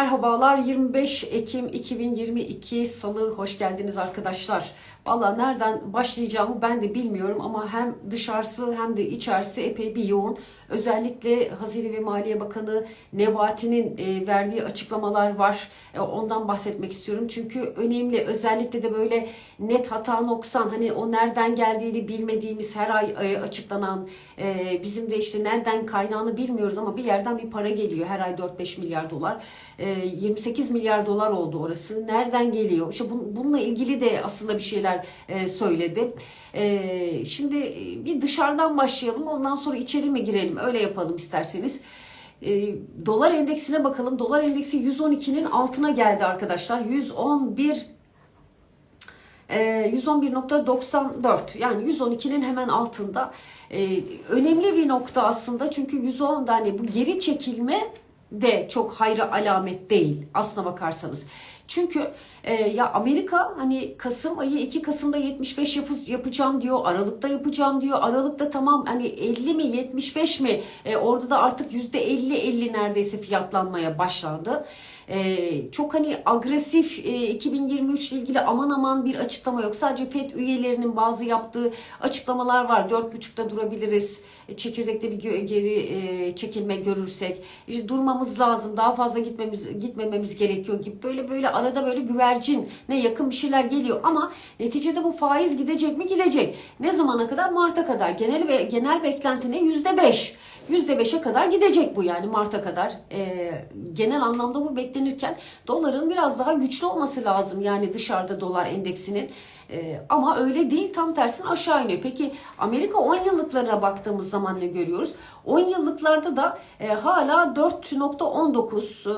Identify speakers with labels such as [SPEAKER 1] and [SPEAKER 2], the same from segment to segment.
[SPEAKER 1] Merhabalar 25 Ekim 2022 Salı hoş geldiniz arkadaşlar. Valla nereden başlayacağımı ben de bilmiyorum ama hem dışarısı hem de içerisi epey bir yoğun. Özellikle Hazine ve Maliye Bakanı Nebati'nin e, verdiği açıklamalar var. E, Ondan bahsetmek istiyorum. Çünkü önemli özellikle de böyle net hata noksan hani o nereden geldiğini bilmediğimiz her ay e, açıklanan bizim de işte nereden kaynağını bilmiyoruz ama bir yerden bir para geliyor. Her ay 4-5 milyar dolar. E, 28 milyar dolar oldu orası. Nereden geliyor? İşte bun- bununla ilgili de aslında bir şeyler e, söyledi. E, şimdi e, bir dışarıdan başlayalım. Ondan sonra içeri mi girelim? Öyle yapalım isterseniz. E, dolar endeksine bakalım. Dolar endeksi 112'nin altına geldi arkadaşlar. 111 e, 111.94 yani 112'nin hemen altında E, önemli bir nokta aslında çünkü 110'da hani bu geri çekilme de çok hayra alamet değil aslına bakarsanız. Çünkü e, ya Amerika hani Kasım ayı 2 Kasım'da 75 yapı- yapacağım diyor, Aralık'ta yapacağım diyor. Aralık'ta tamam hani 50 mi 75 mi E, orada da artık %50-50 neredeyse fiyatlanmaya başlandı. Ee, çok hani agresif e, 2023 ile ilgili aman aman bir açıklama yok. Sadece FED üyelerinin bazı yaptığı açıklamalar var. 4.5'ta durabiliriz. E, Çekirdekte bir geri e, çekilme görürsek. İşte durmamız lazım. Daha fazla gitmemiz gitmememiz gerekiyor gibi. Böyle böyle arada böyle güvercin ne yakın bir şeyler geliyor ama neticede bu faiz gidecek mi? Gidecek. Ne zamana kadar? Mart'a kadar. Genel ve genel beklenti ne? %5. %5'e kadar gidecek bu yani Mart'a kadar. Ee, genel anlamda bu beklenirken doların biraz daha güçlü olması lazım yani dışarıda dolar endeksinin. Ee, ama öyle değil tam tersine aşağı iniyor. Peki Amerika 10 yıllıklarına baktığımız zaman ne görüyoruz? 10 yıllıklarda da e, hala 4.19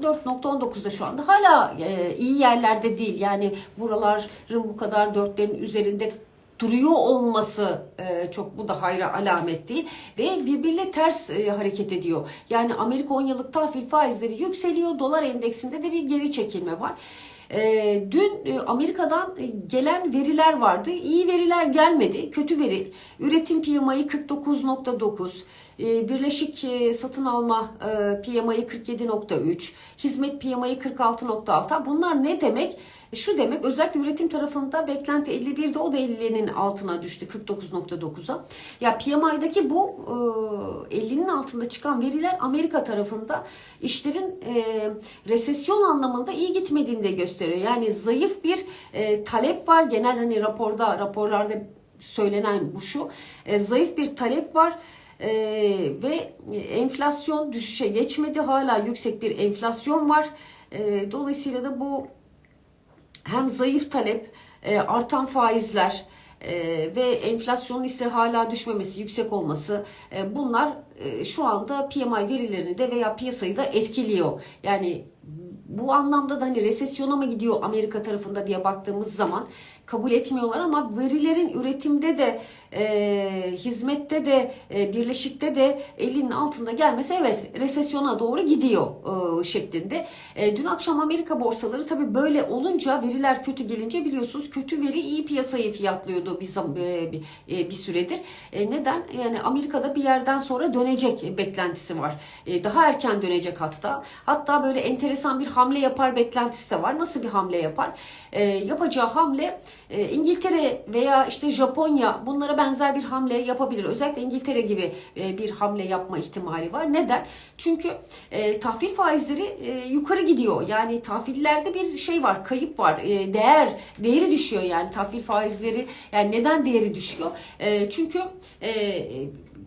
[SPEAKER 1] e, 4.19'da şu anda hala e, iyi yerlerde değil. Yani buraların bu kadar dörtlerin üzerinde duruyor olması e, çok bu da hayra alamet değil ve birbiriyle ters e, hareket ediyor. Yani Amerika 10 yıllık tahvil faizleri yükseliyor. Dolar endeksinde de bir geri çekilme var. E, dün e, Amerika'dan e, gelen veriler vardı. İyi veriler gelmedi. Kötü veri. Üretim PMI'yi 49.9. E, Birleşik e, satın alma e, PMI'yi 47.3. Hizmet PMI'yi 46.6. Bunlar ne demek? Şu demek özellikle üretim tarafında beklenti 51'de o da 50'nin altına düştü 49.9'a. Ya PMI'daki bu e, 50'nin altında çıkan veriler Amerika tarafında işlerin e, resesyon anlamında iyi gitmediğini de gösteriyor. Yani zayıf bir e, talep var. Genel hani raporda raporlarda söylenen bu şu. E, zayıf bir talep var. Ee, ve enflasyon düşüşe geçmedi. Hala yüksek bir enflasyon var. Ee, dolayısıyla da bu hem zayıf talep, e, artan faizler e, ve enflasyonun ise hala düşmemesi, yüksek olması e, bunlar e, şu anda PMI verilerini de veya piyasayı da etkiliyor. Yani bu anlamda da hani resesyona mı gidiyor Amerika tarafında diye baktığımız zaman kabul etmiyorlar ama verilerin üretimde de e, hizmette de e, birleşikte de 50'nin altında gelmesi evet resesyona doğru gidiyor e, şeklinde. E, dün akşam Amerika borsaları tabii böyle olunca veriler kötü gelince biliyorsunuz kötü veri iyi piyasayı fiyatlıyordu bir, e, bir, e, bir süredir. E, neden? Yani Amerika'da bir yerden sonra dönecek beklentisi var. E, daha erken dönecek hatta. Hatta böyle enteresan bir hamle yapar beklentisi de var. Nasıl bir hamle yapar? E, yapacağı hamle e, İngiltere veya işte Japonya bunlara benzer bir hamle yapabilir. Özellikle İngiltere gibi e, bir hamle yapma ihtimali var. Neden? Çünkü e, tahvil faizleri e, yukarı gidiyor. Yani tahvillerde bir şey var, kayıp var. E, değer, değeri düşüyor yani tahvil faizleri. Yani neden değeri düşüyor? E, çünkü e,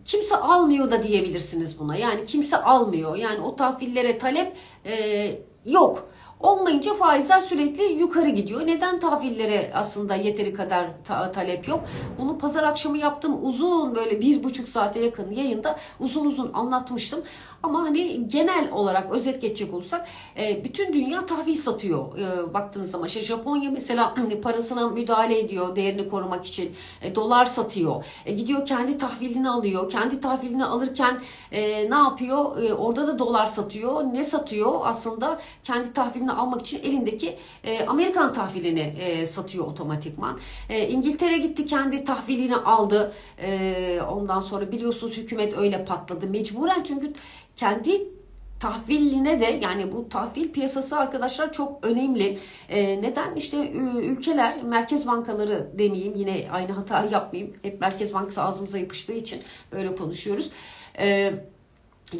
[SPEAKER 1] kimse almıyor da diyebilirsiniz buna. Yani kimse almıyor. Yani o tahvillere talep e, yok. Olmayınca faizler sürekli yukarı gidiyor. Neden tahvillere aslında yeteri kadar ta- talep yok? Bunu pazar akşamı yaptığım uzun böyle bir buçuk saate yakın yayında uzun uzun anlatmıştım. Ama hani genel olarak özet geçecek olursak e, bütün dünya tahvil satıyor e, baktığınız zaman. İşte Japonya mesela hani parasına müdahale ediyor değerini korumak için. E, dolar satıyor. Gidiyor kendi tahvilini alıyor. Kendi tahvilini alırken ne yapıyor? Orada da dolar satıyor. Ne satıyor? Aslında kendi tahvilini almak için elindeki Amerikan tahvilini satıyor otomatikman. İngiltere gitti kendi tahvilini aldı. Ondan sonra biliyorsunuz hükümet öyle patladı. Mecburen çünkü kendi tahviline de yani bu tahvil piyasası arkadaşlar çok önemli. Ee, neden? İşte ülkeler, merkez bankaları demeyeyim yine aynı hata yapmayayım. Hep merkez bankası ağzımıza yapıştığı için böyle konuşuyoruz. Ee,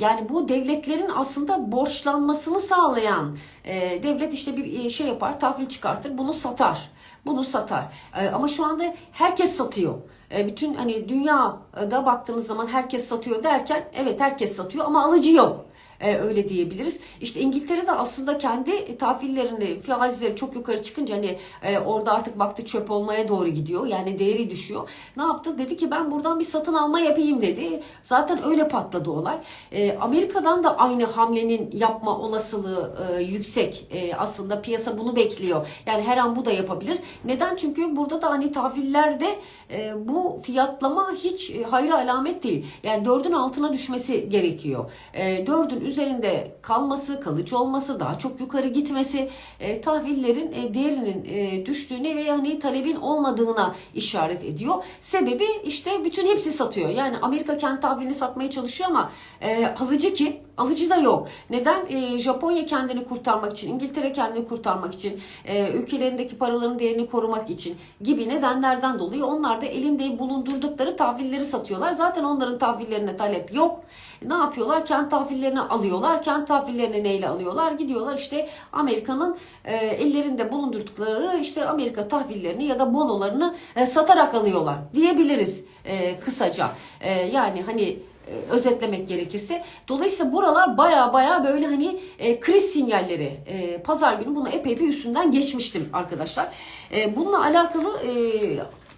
[SPEAKER 1] yani bu devletlerin aslında borçlanmasını sağlayan e, devlet işte bir e, şey yapar, tahvil çıkartır, bunu satar. Bunu satar. E, ama şu anda herkes satıyor. E, bütün hani dünyada baktığınız zaman herkes satıyor derken evet herkes satıyor ama alıcı yok. E, öyle diyebiliriz. İşte İngiltere'de aslında kendi tahvillerini, faizleri çok yukarı çıkınca hani e, orada artık baktı çöp olmaya doğru gidiyor. Yani değeri düşüyor. Ne yaptı? Dedi ki ben buradan bir satın alma yapayım dedi. Zaten öyle patladı olay. E, Amerika'dan da aynı hamlenin yapma olasılığı e, yüksek. E, aslında piyasa bunu bekliyor. Yani her an bu da yapabilir. Neden? Çünkü burada da hani tahvillerde e, bu fiyatlama hiç e, hayra alamet değil. Yani dördün altına düşmesi gerekiyor. E, dördün üzerinde kalması, kalıcı olması, daha çok yukarı gitmesi e, tahvillerin e, değerinin e, düştüğüne ve yani talebin olmadığına işaret ediyor. Sebebi işte bütün hepsi satıyor. Yani Amerika kendi tahvilini satmaya çalışıyor ama e, alıcı kim? Alıcı da yok. Neden? E, Japonya kendini kurtarmak için, İngiltere kendini kurtarmak için, e, ülkelerindeki paraların değerini korumak için gibi nedenlerden dolayı onlar da elinde bulundurdukları tahvilleri satıyorlar. Zaten onların tahvillerine talep yok. Ne yapıyorlar? Kent tahvillerini alıyorlar. Kent tahvillerini neyle alıyorlar? Gidiyorlar işte Amerika'nın e, ellerinde bulundurdukları işte Amerika tahvillerini ya da bonolarını e, satarak alıyorlar diyebiliriz e, kısaca. E, yani hani e, özetlemek gerekirse. Dolayısıyla buralar baya baya böyle hani e, kriz sinyalleri. E, Pazar günü bunu epey bir üstünden geçmiştim arkadaşlar. E, bununla alakalı e,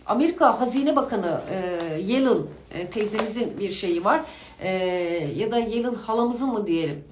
[SPEAKER 1] Amerika Hazine Bakanı e, Yellen e, teyzemizin bir şeyi var. E, ya da Yellen halamızın mı diyelim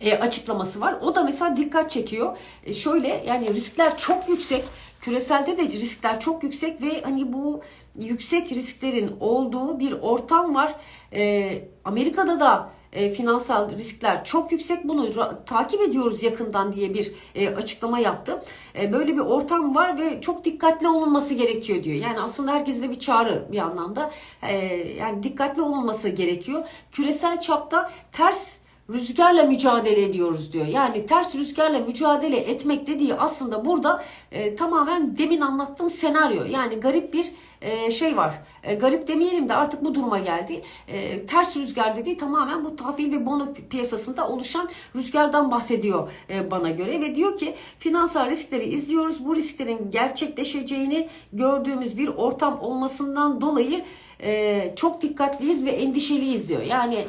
[SPEAKER 1] e, açıklaması var. O da mesela dikkat çekiyor. E, şöyle yani riskler çok yüksek. Küreselde de riskler çok yüksek ve hani bu yüksek risklerin olduğu bir ortam var. E, Amerika'da da e, finansal riskler çok yüksek. Bunu takip ediyoruz yakından diye bir e, açıklama yaptı. E, böyle bir ortam var ve çok dikkatli olunması gerekiyor diyor. Yani aslında herkese de bir çağrı bir anlamda. E, yani dikkatli olunması gerekiyor. Küresel çapta ters rüzgarla mücadele ediyoruz diyor. Yani ters rüzgarla mücadele etmek dediği aslında burada e, tamamen demin anlattığım senaryo. Yani garip bir e, şey var. E, garip demeyelim de artık bu duruma geldi. E, ters rüzgar dediği tamamen bu tahvil ve bono piyasasında oluşan rüzgardan bahsediyor e, bana göre ve diyor ki finansal riskleri izliyoruz. Bu risklerin gerçekleşeceğini gördüğümüz bir ortam olmasından dolayı e, çok dikkatliyiz ve endişeliyiz diyor. Yani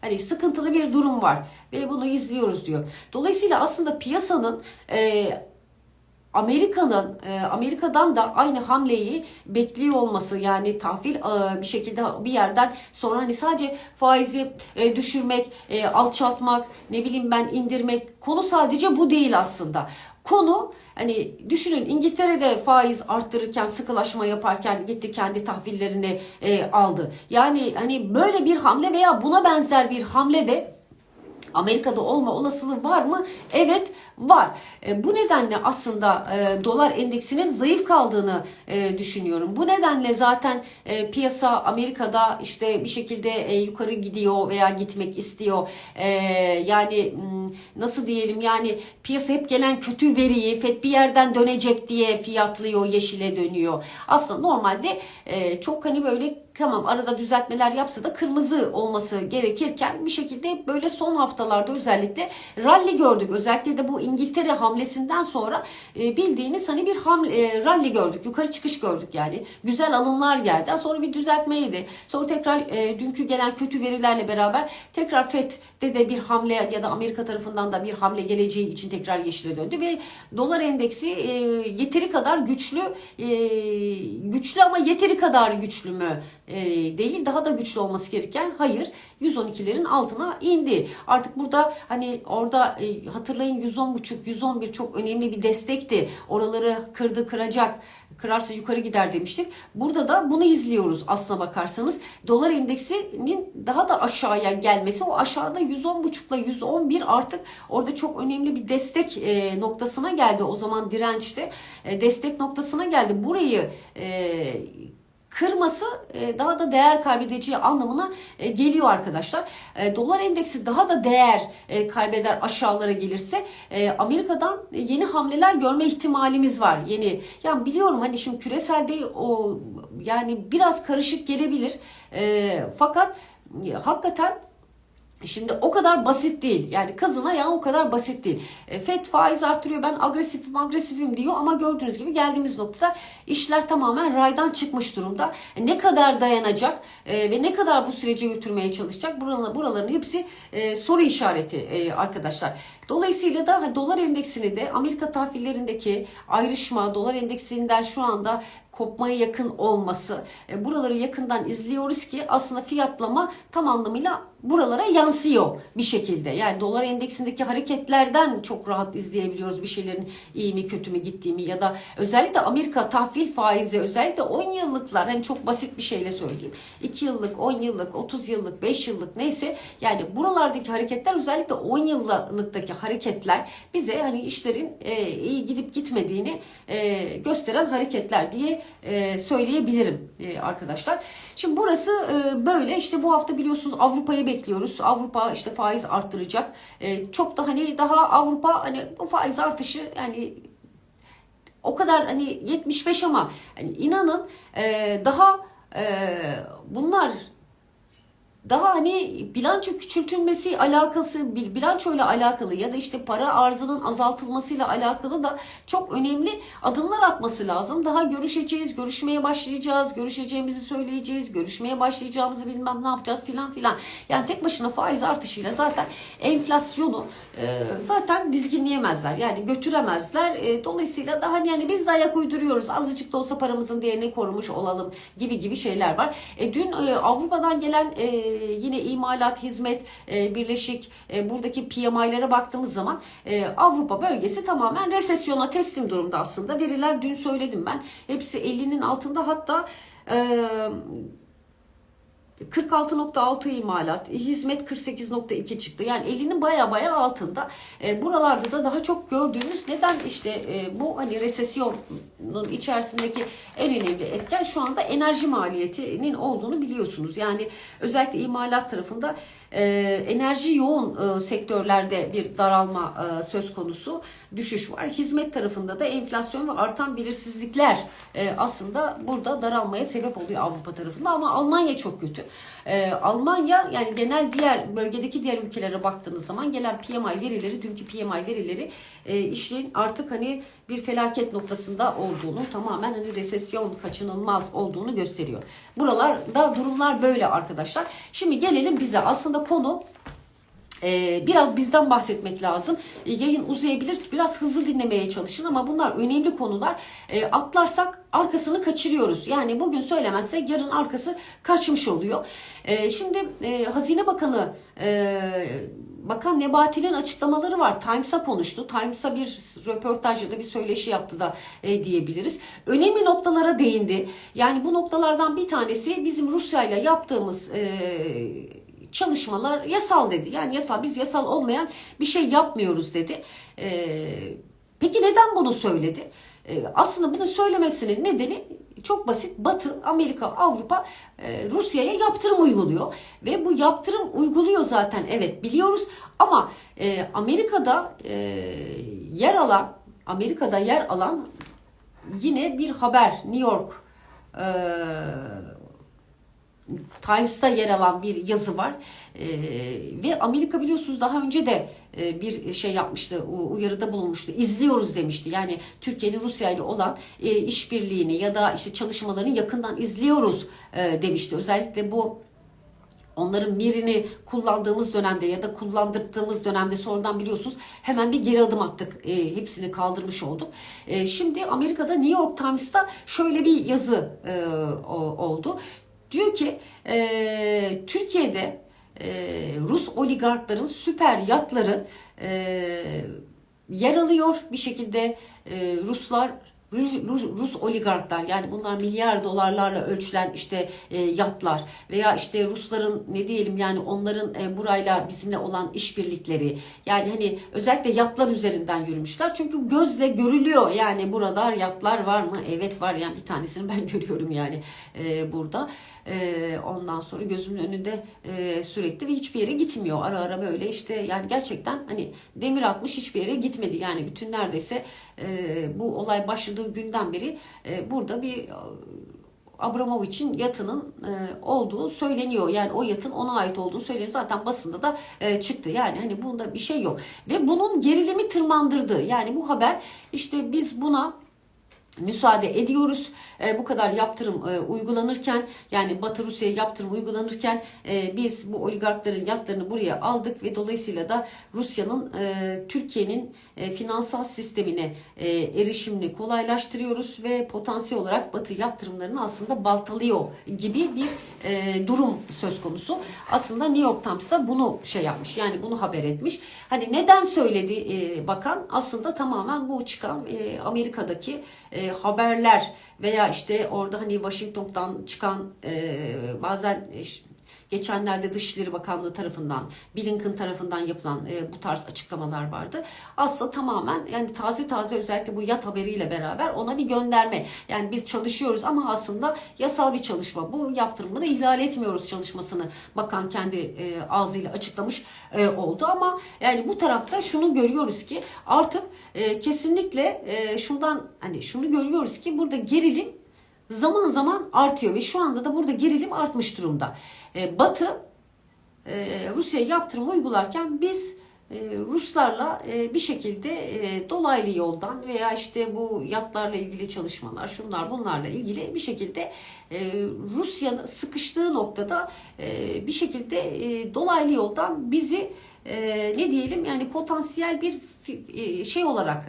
[SPEAKER 1] Hani sıkıntılı bir durum var ve bunu izliyoruz diyor. Dolayısıyla aslında piyasanın e, Amerika'nın e, Amerika'dan da aynı hamleyi bekliyor olması yani tahvil e, bir şekilde bir yerden sonra hani sadece faizi e, düşürmek, alçaltmak, ne bileyim ben indirmek konu sadece bu değil aslında. Konu hani düşünün İngiltere'de faiz arttırırken sıkılaşma yaparken gitti kendi tahvillerini e, aldı. Yani hani böyle bir hamle veya buna benzer bir hamle de Amerika'da olma olasılığı var mı? Evet var. E, bu nedenle aslında e, dolar endeksinin zayıf kaldığını e, düşünüyorum. Bu nedenle zaten e, piyasa Amerika'da işte bir şekilde e, yukarı gidiyor veya gitmek istiyor. E, yani nasıl diyelim yani piyasa hep gelen kötü veriyi FED bir yerden dönecek diye fiyatlıyor, yeşile dönüyor. Aslında normalde e, çok hani böyle tamam arada düzeltmeler yapsa da kırmızı olması gerekirken bir şekilde böyle son haftalarda özellikle rally gördük. Özellikle de bu İngiltere hamlesinden sonra e, bildiğiniz hani bir hamle, e, rally gördük. Yukarı çıkış gördük yani. Güzel alımlar geldi. Sonra bir düzeltmeydi. Sonra tekrar e, dünkü gelen kötü verilerle beraber tekrar FED'de de bir hamle ya da Amerika tarafından da bir hamle geleceği için tekrar yeşile döndü ve dolar endeksi e, yeteri kadar güçlü güçlü ama yeteri kadar güçlü mü e, değil daha da güçlü olması gereken hayır 112'lerin altına indi. Artık burada hani orada e, hatırlayın 110.5 111 çok önemli bir destekti. Oraları kırdı kıracak. Kırarsa yukarı gider demiştik. Burada da bunu izliyoruz aslına bakarsanız. Dolar endeksinin daha da aşağıya gelmesi o aşağıda 110.5 ile 111 artık orada çok önemli bir destek e, noktasına geldi. O zaman dirençte e, destek noktasına geldi. Burayı e, kırması e, daha da değer kaybedeceği anlamına e, geliyor arkadaşlar. E, dolar endeksi daha da değer kaybeder aşağılara gelirse Amerika'dan yeni hamleler görme ihtimalimiz var. Yeni yani biliyorum hani şimdi küreselde o yani biraz karışık gelebilir. Fakat hakikaten Şimdi o kadar basit değil. Yani kazına ya o kadar basit değil. E, FED faiz artırıyor ben agresifim agresifim diyor ama gördüğünüz gibi geldiğimiz noktada işler tamamen raydan çıkmış durumda. E, ne kadar dayanacak e, ve ne kadar bu süreci götürmeye çalışacak buraların, buraların hepsi e, soru işareti arkadaşlar. Dolayısıyla da dolar endeksini de Amerika tahvillerindeki ayrışma dolar endeksinden şu anda kopmaya yakın olması. Buraları yakından izliyoruz ki aslında fiyatlama tam anlamıyla buralara yansıyor bir şekilde. Yani dolar endeksindeki hareketlerden çok rahat izleyebiliyoruz bir şeylerin iyi mi kötü mü gittiğimi ya da özellikle Amerika tahvil faizi özellikle 10 yıllıklar hani çok basit bir şeyle söyleyeyim. 2 yıllık, 10 yıllık, 30 yıllık, 5 yıllık neyse yani buralardaki hareketler özellikle 10 yıllıktaki hareketler bize hani işlerin e, iyi gidip gitmediğini e, gösteren hareketler diye e, söyleyebilirim e, arkadaşlar. Şimdi burası e, böyle işte bu hafta biliyorsunuz Avrupa'yı bekliyoruz. Avrupa işte faiz arttıracak. E, çok da hani daha Avrupa hani bu faiz artışı yani o kadar hani 75 ama hani inanın e, daha e, bunlar daha hani bilanço küçültülmesi alakası bilançoyla alakalı ya da işte para arzının azaltılmasıyla alakalı da çok önemli adımlar atması lazım. Daha görüşeceğiz, görüşmeye başlayacağız, görüşeceğimizi söyleyeceğiz, görüşmeye başlayacağımızı bilmem ne yapacağız filan filan. Yani tek başına faiz artışıyla zaten enflasyonu e, zaten dizginleyemezler. Yani götüremezler. E, dolayısıyla da hani yani biz de ayak uyduruyoruz. Azıcık da olsa paramızın değerini korumuş olalım gibi gibi şeyler var. E, dün e, Avrupa'dan gelen e, yine imalat, hizmet, e, birleşik e, buradaki PMI'lere baktığımız zaman e, Avrupa bölgesi tamamen resesyona teslim durumda aslında. Veriler dün söyledim ben. Hepsi 50'nin altında hatta e, 46.6 imalat, hizmet 48.2 çıktı. Yani 50'nin baya baya altında. E, buralarda da daha çok gördüğümüz neden işte e, bu hani resesyonun içerisindeki en önemli etken şu anda enerji maliyetinin olduğunu biliyorsunuz. Yani özellikle imalat tarafında e, enerji yoğun e, sektörlerde bir daralma e, söz konusu düşüş var. Hizmet tarafında da enflasyon ve artan belirsizlikler e, aslında burada daralmaya sebep oluyor Avrupa tarafında ama Almanya çok kötü. E, Almanya yani genel diğer bölgedeki diğer ülkelere baktığınız zaman gelen PMI verileri, dünkü PMI verileri e, işin artık hani bir felaket noktasında olduğunu, tamamen hani resesyon kaçınılmaz olduğunu gösteriyor. Buralarda durumlar böyle arkadaşlar. Şimdi gelelim bize. Aslında konu biraz bizden bahsetmek lazım. Ee, yayın uzayabilir. Biraz hızlı dinlemeye çalışın ama bunlar önemli konular. Ee, atlarsak arkasını kaçırıyoruz. Yani bugün söylemezsek yarın arkası kaçmış oluyor. Ee, şimdi e, Hazine Bakanı e, Bakan Nebati'nin açıklamaları var. Times'a konuştu. Times'a bir röportaj ya da bir söyleşi yaptı da e, diyebiliriz. Önemli noktalara değindi. Yani bu noktalardan bir tanesi bizim Rusya ile yaptığımız e, çalışmalar yasal dedi. Yani yasal biz yasal olmayan bir şey yapmıyoruz dedi. E, peki neden bunu söyledi? E, aslında bunu söylemesinin nedeni çok basit. Batı, Amerika, Avrupa e, Rusya'ya yaptırım uyguluyor. Ve bu yaptırım uyguluyor zaten evet biliyoruz. Ama e, Amerika'da e, yer alan Amerika'da yer alan yine bir haber New York e, Times'ta yer alan bir yazı var. Ee, ve Amerika biliyorsunuz daha önce de e, bir şey yapmıştı, uyarıda bulunmuştu. İzliyoruz demişti. Yani Türkiye'nin Rusya ile olan e, işbirliğini ya da işte çalışmalarını yakından izliyoruz e, demişti. Özellikle bu onların birini kullandığımız dönemde ya da kullandırdığımız dönemde sonradan biliyorsunuz hemen bir geri adım attık. E, hepsini kaldırmış olduk. E, şimdi Amerika'da New York Times'ta şöyle bir yazı e, o, oldu. Diyor ki e, Türkiye'de e, Rus oligarkların süper yatları e, yer alıyor bir şekilde. E, Ruslar Rus, Rus, Rus oligarklar yani bunlar milyar dolarlarla ölçülen işte e, yatlar veya işte Rusların ne diyelim yani onların e, burayla bizimle olan işbirlikleri. Yani hani özellikle yatlar üzerinden yürümüşler. Çünkü gözle görülüyor yani burada yatlar var mı? Evet var. Yani bir tanesini ben görüyorum yani e, burada e, ondan sonra gözümün önünde e, sürekli ve hiçbir yere gitmiyor ara ara böyle işte yani gerçekten hani demir atmış hiçbir yere gitmedi yani bütün neredeyse e, bu olay başladığı günden beri e, burada bir Abramovich'in yatının olduğu söyleniyor. Yani o yatın ona ait olduğu söyleniyor. Zaten basında da çıktı. Yani hani bunda bir şey yok. Ve bunun gerilimi tırmandırdı. Yani bu haber işte biz buna müsaade ediyoruz. E, bu kadar yaptırım e, uygulanırken yani Batı Rusya'ya yaptırım uygulanırken e, biz bu oligarkların yatlarını buraya aldık ve dolayısıyla da Rusya'nın e, Türkiye'nin e, finansal sistemine e, erişimini kolaylaştırıyoruz ve potansiyel olarak Batı yaptırımlarını aslında baltalıyor gibi bir e, durum söz konusu. Aslında New York Times da bunu şey yapmış yani bunu haber etmiş. Hani neden söyledi bakan? Aslında tamamen bu çıkan Amerika'daki haberler veya işte orada hani Washington'dan çıkan bazen geçenlerde Dışişleri Bakanlığı tarafından, Blinken tarafından yapılan e, bu tarz açıklamalar vardı. Aslında tamamen yani taze taze özellikle bu yat haberiyle beraber ona bir gönderme. Yani biz çalışıyoruz ama aslında yasal bir çalışma. Bu yaptırımları ihlal etmiyoruz çalışmasını bakan kendi e, ağzıyla açıklamış e, oldu ama yani bu tarafta şunu görüyoruz ki artık e, kesinlikle e, şundan hani şunu görüyoruz ki burada gerilim zaman zaman artıyor ve şu anda da burada gerilim artmış durumda. E, Batı e, Rusya'ya yaptırım uygularken biz e, Ruslarla bir şekilde dolaylı yoldan veya işte bu yatlarla ilgili çalışmalar, şunlar bunlarla ilgili bir şekilde e, Rusya'nın sıkıştığı noktada bir şekilde dolaylı yoldan bizi ne diyelim yani potansiyel bir şey olarak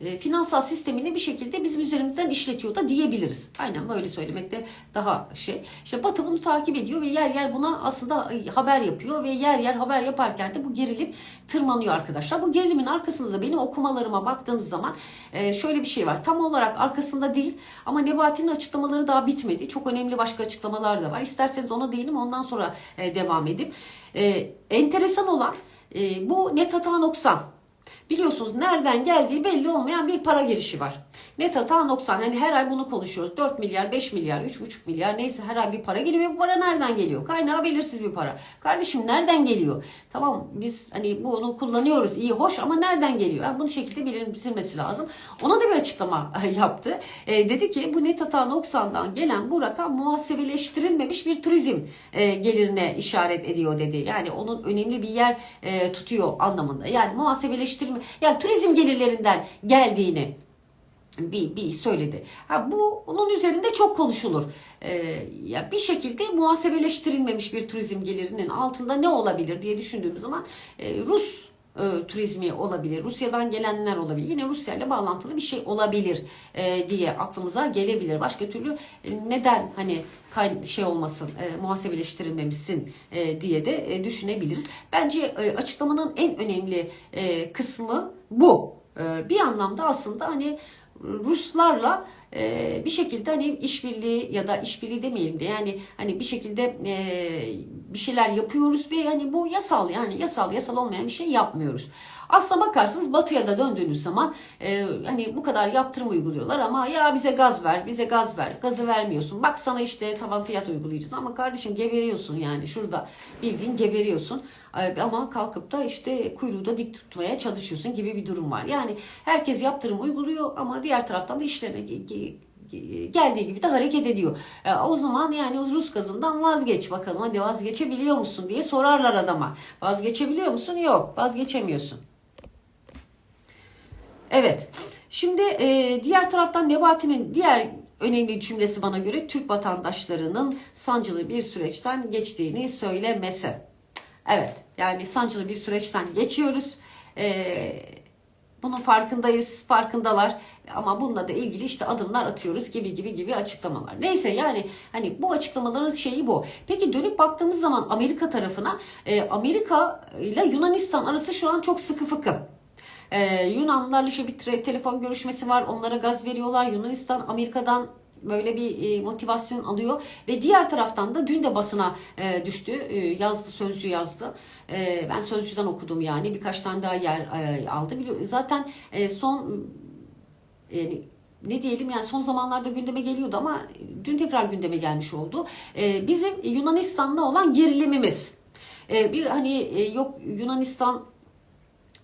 [SPEAKER 1] e, finansal sistemini bir şekilde bizim üzerimizden işletiyor da diyebiliriz. Aynen böyle söylemekte daha şey. İşte Batı bunu takip ediyor ve yer yer buna aslında e, haber yapıyor ve yer yer haber yaparken de bu gerilim tırmanıyor arkadaşlar. Bu gerilimin arkasında da benim okumalarıma baktığınız zaman e, şöyle bir şey var. Tam olarak arkasında değil ama Nebati'nin açıklamaları daha bitmedi. Çok önemli başka açıklamalar da var. İsterseniz ona değinim ondan sonra devam edeyim. Enteresan olan bu net hata noksan. Biliyorsunuz nereden geldiği belli olmayan bir para girişi var. Net hata noksan. Hani her ay bunu konuşuyoruz. 4 milyar, 5 milyar, 3,5 milyar neyse her ay bir para geliyor bu para nereden geliyor? Kaynağı belirsiz bir para. Kardeşim nereden geliyor? Tamam biz hani bunu kullanıyoruz iyi hoş ama nereden geliyor? Yani bunu şekilde bilinmesi lazım. Ona da bir açıklama yaptı. E, dedi ki bu net hata noksandan gelen bu rakam muhasebeleştirilmemiş bir turizm e, gelirine işaret ediyor dedi. Yani onun önemli bir yer e, tutuyor anlamında. Yani muhasebeleştirme yani turizm gelirlerinden geldiğini bir, bir söyledi. Ha, bu onun üzerinde çok konuşulur. Ee, ya bir şekilde muhasebeleştirilmemiş bir turizm gelirinin altında ne olabilir diye düşündüğümüz zaman e, Rus e, turizmi olabilir. Rusya'dan gelenler olabilir. Yine Rusya ile bağlantılı bir şey olabilir e, diye aklımıza gelebilir. Başka türlü e, neden hani şey olmasın, e, muhasebeleştirilmemişsin e, diye de e, düşünebiliriz. Bence e, açıklamanın en önemli e, kısmı bu. E, bir anlamda aslında hani Ruslarla e, bir şekilde hani işbirliği ya da işbirliği demeyelim de yani hani bir şekilde e, bir şeyler yapıyoruz ve hani bu yasal yani yasal yasal olmayan bir şey yapmıyoruz. Aslına bakarsanız batıya da döndüğünüz zaman e, hani bu kadar yaptırım uyguluyorlar ama ya bize gaz ver, bize gaz ver. Gazı vermiyorsun. Bak sana işte tavan fiyat uygulayacağız ama kardeşim geberiyorsun yani şurada bildiğin geberiyorsun. E, Ama kalkıp da işte kuyruğu da dik tutmaya çalışıyorsun gibi bir durum var. Yani herkes yaptırım uyguluyor ama diğer taraftan da işlerine geldiği gibi de hareket ediyor. E, o zaman yani Rus gazından vazgeç bakalım hadi vazgeçebiliyor musun diye sorarlar adama. Vazgeçebiliyor musun? Yok vazgeçemiyorsun. Evet. Şimdi e, diğer taraftan Nebati'nin diğer önemli cümlesi bana göre Türk vatandaşlarının sancılı bir süreçten geçtiğini söylemesi. Evet. Yani sancılı bir süreçten geçiyoruz. E, bunun farkındayız, farkındalar ama bununla da ilgili işte adımlar atıyoruz gibi gibi gibi açıklamalar. Neyse yani hani bu açıklamaların şeyi bu. Peki dönüp baktığımız zaman Amerika tarafına e, Amerika ile Yunanistan arası şu an çok sıkı fıkı. Ee, Yunanlılarla işte bir telefon görüşmesi var. Onlara gaz veriyorlar. Yunanistan Amerika'dan böyle bir e, motivasyon alıyor ve diğer taraftan da dün de basına e, düştü E, yazdı sözcü yazdı ben sözcüden okudum yani birkaç tane daha yer aldı zaten son yani ne diyelim yani son zamanlarda gündeme geliyordu ama dün tekrar gündeme gelmiş oldu. Bizim Yunanistan'la olan gerilimimiz. Bir hani yok Yunanistan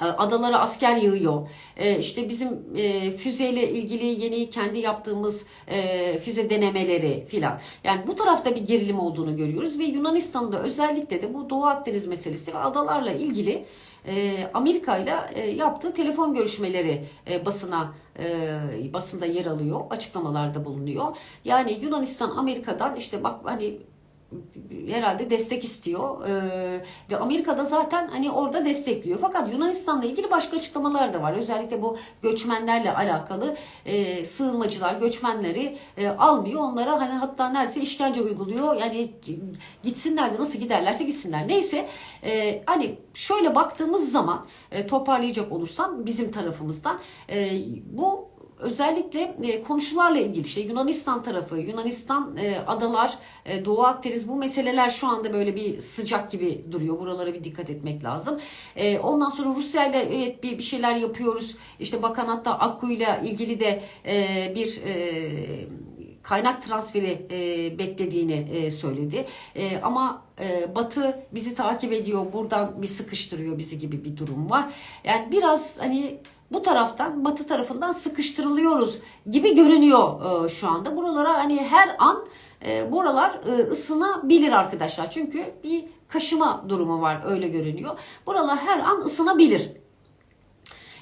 [SPEAKER 1] adalara asker yığıyor. E, işte bizim e, füzeyle ilgili yeni kendi yaptığımız e, füze denemeleri filan. Yani bu tarafta bir gerilim olduğunu görüyoruz ve Yunanistan'da özellikle de bu Doğu Akdeniz meselesi ve adalarla ilgili e, Amerika ile e, yaptığı telefon görüşmeleri e, basına e, basında yer alıyor. Açıklamalarda bulunuyor. Yani Yunanistan Amerika'dan işte bak hani herhalde destek istiyor Ee, ve Amerika'da zaten hani orada destekliyor. Fakat Yunanistan'la ilgili başka açıklamalar da var. Özellikle bu göçmenlerle alakalı e, sığınmacılar göçmenleri e, almıyor. Onlara hani hatta neredeyse işkence uyguluyor. Yani gitsinler de nasıl giderlerse gitsinler. Neyse e, hani şöyle baktığımız zaman e, toparlayacak olursam bizim tarafımızdan bu özellikle e, komşularla ilgili işte Yunanistan tarafı, Yunanistan e, adalar, e, Doğu Akdeniz bu meseleler şu anda böyle bir sıcak gibi duruyor. Buralara bir dikkat etmek lazım. E, ondan sonra Rusya ile evet bir, bir şeyler yapıyoruz. İşte bakan hatta Akku ile ilgili de e, bir e, kaynak transferi e, beklediğini e, söyledi. E, ama e, Batı bizi takip ediyor, buradan bir sıkıştırıyor bizi gibi bir durum var. Yani biraz hani bu taraftan Batı tarafından sıkıştırılıyoruz gibi görünüyor e, şu anda. Buralara hani her an e, buralar e, ısınabilir arkadaşlar. Çünkü bir kaşıma durumu var öyle görünüyor. Buralar her an ısınabilir.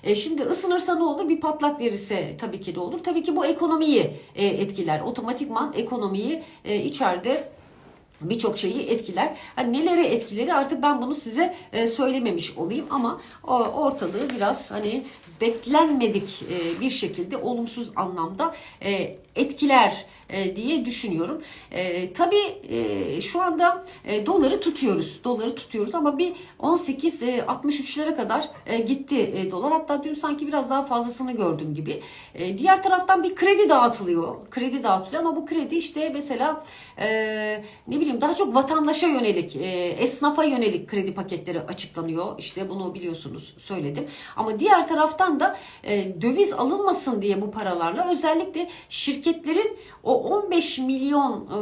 [SPEAKER 1] E şimdi ısınırsa ne olur? Bir patlak verirse tabii ki de olur. Tabii ki bu ekonomiyi e, etkiler. Otomatikman ekonomiyi e, içeride birçok şeyi etkiler. Hani neleri etkileri artık ben bunu size e, söylememiş olayım ama o, ortalığı biraz hani beklenmedik e, bir şekilde olumsuz anlamda e, etkiler e, diye düşünüyorum. E, tabii e, şu anda e, doları tutuyoruz. Doları tutuyoruz ama bir 18 e, 63'lere kadar e, gitti e, dolar. Hatta dün sanki biraz daha fazlasını gördüm gibi. E, diğer taraftan bir kredi dağıtılıyor. Kredi dağıtılıyor ama bu kredi işte mesela e, ne bileyim daha çok vatandaşa yönelik, e, esnafa yönelik kredi paketleri açıklanıyor. İşte bunu biliyorsunuz söyledim. Ama diğer taraftan da e, döviz alınmasın diye bu paralarla özellikle şirketlerin o 15 milyon e,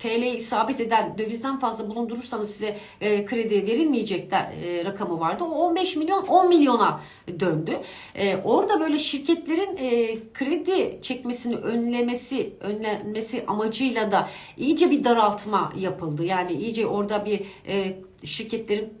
[SPEAKER 1] TL isabet eden dövizden fazla bulundurursanız size e, kredi verilmeyecek de, e, rakamı vardı. O 15 milyon 10 milyona döndü. E, orada böyle şirketlerin e, kredi çekmesini önlemesi önlenmesi amacıyla da iyice bir daraltma yapıldı. Yani iyice orada bir e, şirketlerin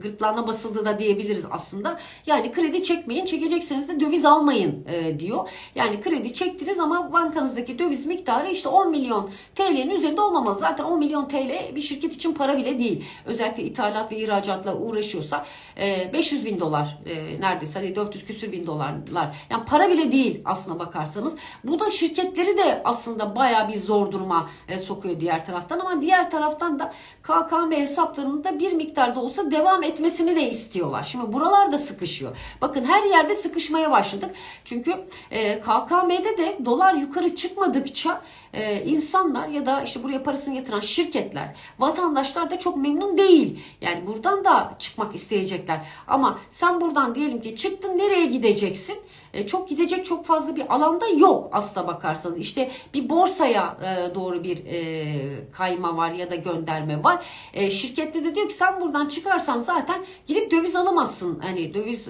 [SPEAKER 1] gırtlağına basıldı da diyebiliriz aslında. Yani kredi çekmeyin, çekecekseniz de döviz almayın e, diyor. Yani kredi çektiniz ama bankanızdaki döviz miktarı işte 10 milyon TL'nin üzerinde olmamalı. Zaten 10 milyon TL bir şirket için para bile değil. Özellikle ithalat ve ihracatla uğraşıyorsa e, 500 bin dolar e, neredeyse hadi 400 küsür bin dolarlar. Yani para bile değil aslına bakarsanız. Bu da şirketleri de aslında baya bir zor duruma e, sokuyor diğer taraftan ama diğer taraftan da KKM hesaplarında bir miktarda olsa devam etmesini de istiyorlar. Şimdi buralarda sıkışıyor. Bakın her yerde sıkışmaya başladık. Çünkü e, KKM'de de dolar yukarı çıkmadıkça e, insanlar ya da işte buraya parasını yatıran şirketler, vatandaşlar da çok memnun değil. Yani buradan da çıkmak isteyecekler. Ama sen buradan diyelim ki çıktın nereye gideceksin? E, çok gidecek çok fazla bir alanda yok aslına bakarsanız. İşte bir borsaya e, doğru bir e, kayma var ya da gönderme var. Şirkette de diyor ki sen buradan çıkarsan zaten gidip döviz alamazsın. Hani döviz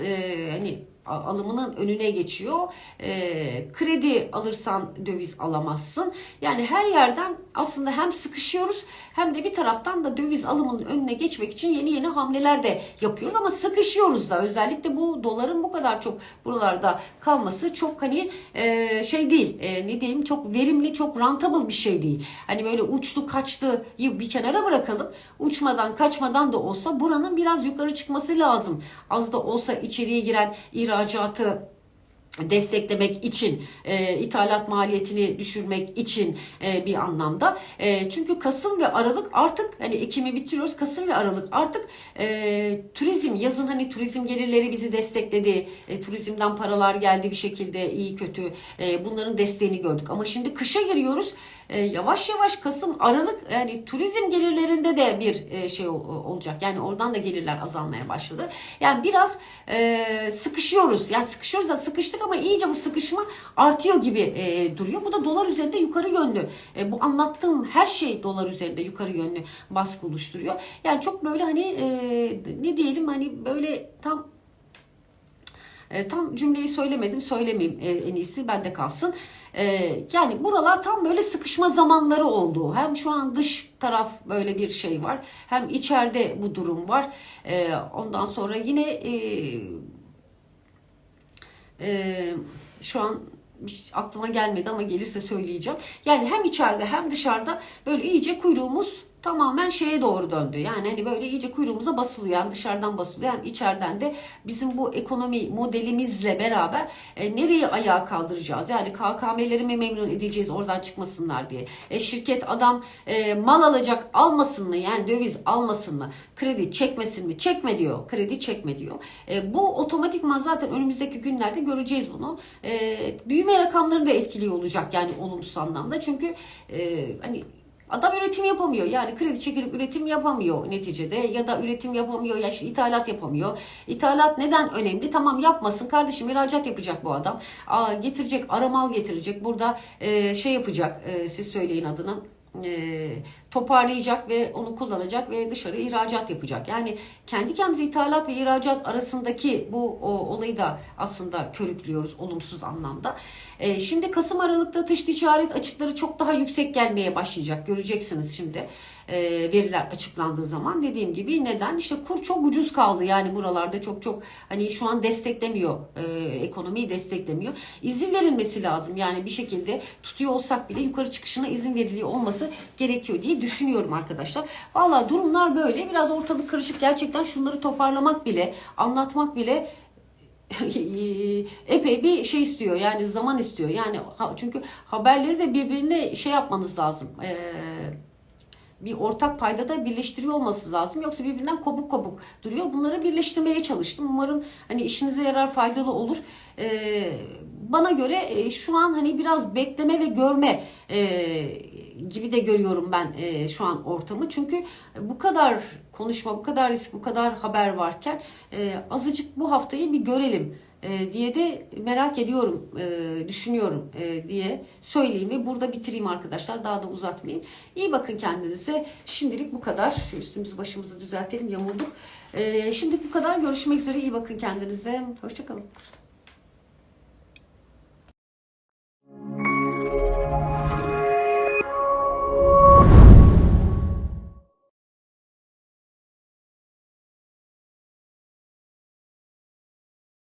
[SPEAKER 1] hani alımının önüne geçiyor. E, kredi alırsan döviz alamazsın. Yani her yerden aslında hem sıkışıyoruz hem de bir taraftan da döviz alımının önüne geçmek için yeni yeni hamleler de yapıyoruz ama sıkışıyoruz da özellikle bu doların bu kadar çok buralarda kalması çok hani e, şey değil e, ne diyeyim çok verimli çok rentable bir şey değil. Hani böyle uçtu kaçtı bir kenara bırakalım uçmadan kaçmadan da olsa buranın biraz yukarı çıkması lazım. Az da olsa içeriye giren ihracatı desteklemek için, e, ithalat maliyetini düşürmek için e, bir anlamda. E, çünkü Kasım ve Aralık artık hani Ekim'i bitiriyoruz. Kasım ve Aralık artık e, turizm yazın hani turizm gelirleri bizi destekledi. E, turizmden paralar geldi bir şekilde iyi kötü. E, bunların desteğini gördük. Ama şimdi kışa giriyoruz. E, yavaş yavaş Kasım Aralık yani turizm gelirlerinde de bir e, şey ol- olacak. Yani oradan da gelirler azalmaya başladı. Yani biraz e, sıkışıyoruz. Yani sıkışıyoruz da sıkıştık ama iyice bu sıkışma artıyor gibi e, duruyor. Bu da dolar üzerinde yukarı yönlü. E, bu anlattığım her şey dolar üzerinde yukarı yönlü baskı oluşturuyor. Yani çok böyle hani e, ne diyelim hani böyle tam e, tam cümleyi söylemedim, söylemeyeyim e, en iyisi bende kalsın. E, yani buralar tam böyle sıkışma zamanları oldu. Hem şu an dış taraf böyle bir şey var, hem içeride bu durum var. E, ondan sonra yine e, e, şu an şey aklıma gelmedi ama gelirse söyleyeceğim. Yani hem içeride hem dışarıda böyle iyice kuyruğumuz tamamen şeye doğru döndü. Yani hani böyle iyice kuyruğumuza basılıyor. Yani dışarıdan basılıyor. Yani içeriden de bizim bu ekonomi modelimizle beraber e, nereye ayağa kaldıracağız? Yani KKM'leri mi memnun edeceğiz oradan çıkmasınlar diye. E, şirket adam e, mal alacak almasın mı? Yani döviz almasın mı? Kredi çekmesin mi? Çekme diyor. Kredi çekme diyor. E, bu otomatikman zaten önümüzdeki günlerde göreceğiz bunu. E, büyüme rakamlarını da etkiliyor olacak yani olumsuz anlamda. Çünkü e, hani Adam üretim yapamıyor. Yani kredi çekilip üretim yapamıyor neticede ya da üretim yapamıyor ya işte ithalat yapamıyor. İthalat neden önemli? Tamam yapmasın kardeşim ihracat yapacak bu adam. Aa, getirecek aramal getirecek. Burada e, şey yapacak e, siz söyleyin adını. E, toparlayacak ve onu kullanacak ve dışarı ihracat yapacak. Yani kendi kendimize ithalat ve ihracat arasındaki bu o, olayı da aslında körüklüyoruz olumsuz anlamda. E, şimdi Kasım Aralık'ta dış ticaret açıkları çok daha yüksek gelmeye başlayacak. Göreceksiniz şimdi e, veriler açıklandığı zaman dediğim gibi neden? İşte kur çok ucuz kaldı. Yani buralarda çok çok hani şu an desteklemiyor e, ekonomiyi desteklemiyor. İzin verilmesi lazım. Yani bir şekilde tutuyor olsak bile yukarı çıkışına izin veriliyor olması gerekiyor diye düşünüyorum arkadaşlar. Valla durumlar böyle. Biraz ortalık karışık. Gerçekten şunları toparlamak bile anlatmak bile epey bir şey istiyor. Yani zaman istiyor. Yani çünkü haberleri de birbirine şey yapmanız lazım. Ee, bir ortak payda da birleştiriyor olması lazım. Yoksa birbirinden kopuk kopuk duruyor. Bunları birleştirmeye çalıştım. Umarım hani işinize yarar, faydalı olur. Ee, bana göre e, şu an hani biraz bekleme ve görme e, gibi de görüyorum ben e, şu an ortamı. Çünkü bu kadar konuşma, bu kadar risk, bu kadar haber varken e, azıcık bu haftayı bir görelim e, diye de merak ediyorum, e, düşünüyorum e, diye söyleyeyim ve burada bitireyim arkadaşlar. Daha da uzatmayayım. İyi bakın kendinize. Şimdilik bu kadar. Şu üstümüzü başımızı düzeltelim, yamulduk. Şimdilik bu kadar. Görüşmek üzere. İyi bakın kendinize. Hoşçakalın.